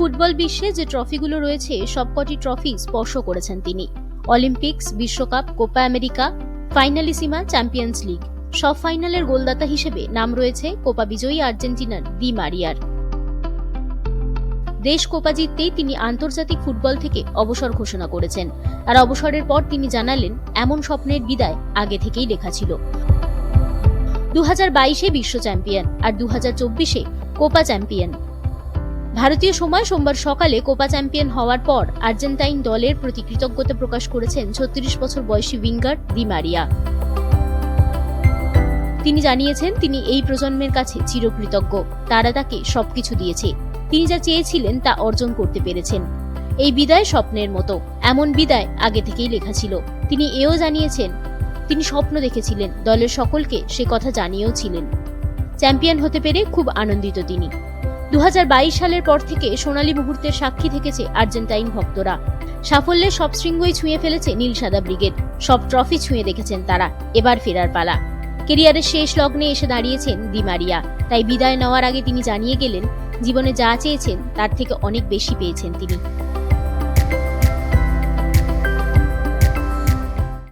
Football বিশ্বে যে ট্রফিগুলো রয়েছে, সবকটি ট্রফি স্পর্শ করেছেন তিনি। অলিম্পিক্স, বিশ্বকাপ, Copa America Finalissima Champions League. সব ফাইনালের গোলদাতা হিসেবে নাম রয়েছে কোপা বিজয়ী আর্জেন্টিনার দি মারিয়ার। দেশ কোপা জিততেই তিনি আন্তর্জাতিক ফুটবল থেকে অবসর ঘোষণা করেছেন। আর অবসরের পর তিনি জানালেন, এমন স্বপ্নের বিদায় আগে থেকেই লেখা ছিল। দু হাজার বাইশে বিশ্ব চ্যাম্পিয়ন আর দু হাজার চব্বিশে কোপা চ্যাম্পিয়ন। ভারতীয় সময় সোমবার সকালে কোপা চ্যাম্পিয়ন হওয়ার পর আর্জেন্টাইন দলের প্রতি কৃতজ্ঞতা প্রকাশ করেছেন ছত্রিশ বছর বয়সী উইঙ্গার দি মারিয়া। তিনি জানিয়েছেন, তিনি এই প্রজন্মের কাছে চিরকৃতজ্ঞ। তারা তাকে সবকিছু দিয়েছে। তিনি যা চেয়েছিলেন তা অর্জন করতে পেরেছেন। এই বিদায় স্বপ্নের মতো। এমন বিদায় আগে থেকেই লেখা ছিল। তিনি এও জানিয়েছেন, তিনি স্বপ্ন দেখেছিলেন, দলের সকলকে সে কথা জানিয়েও ছিলেন। চ্যাম্পিয়ন হতে পেরে খুব আনন্দিত তিনি। দুহাজার বাইশ সালের পর থেকে সোনালী মুহূর্তের সাক্ষী থেকেছে আর্জেন্টাইন ভক্তরা। সাফল্যের সব শৃঙ্গই ছুঁয়ে ফেলেছে নীল সাদা ব্রিগেড। সব ট্রফি ছুঁয়ে দেখেছেন তারা। এবার ফেরার পালা। কেরিয়ারের শেষ লগ্নে এসে দাঁড়িয়েছেন দিমারিয়া তাই বিদায় নেওয়ার আগে তিনি জানিয়ে গেলেন, জীবনে যা চেয়েছেন তার থেকে অনেক বেশি পেয়েছেন তিনি।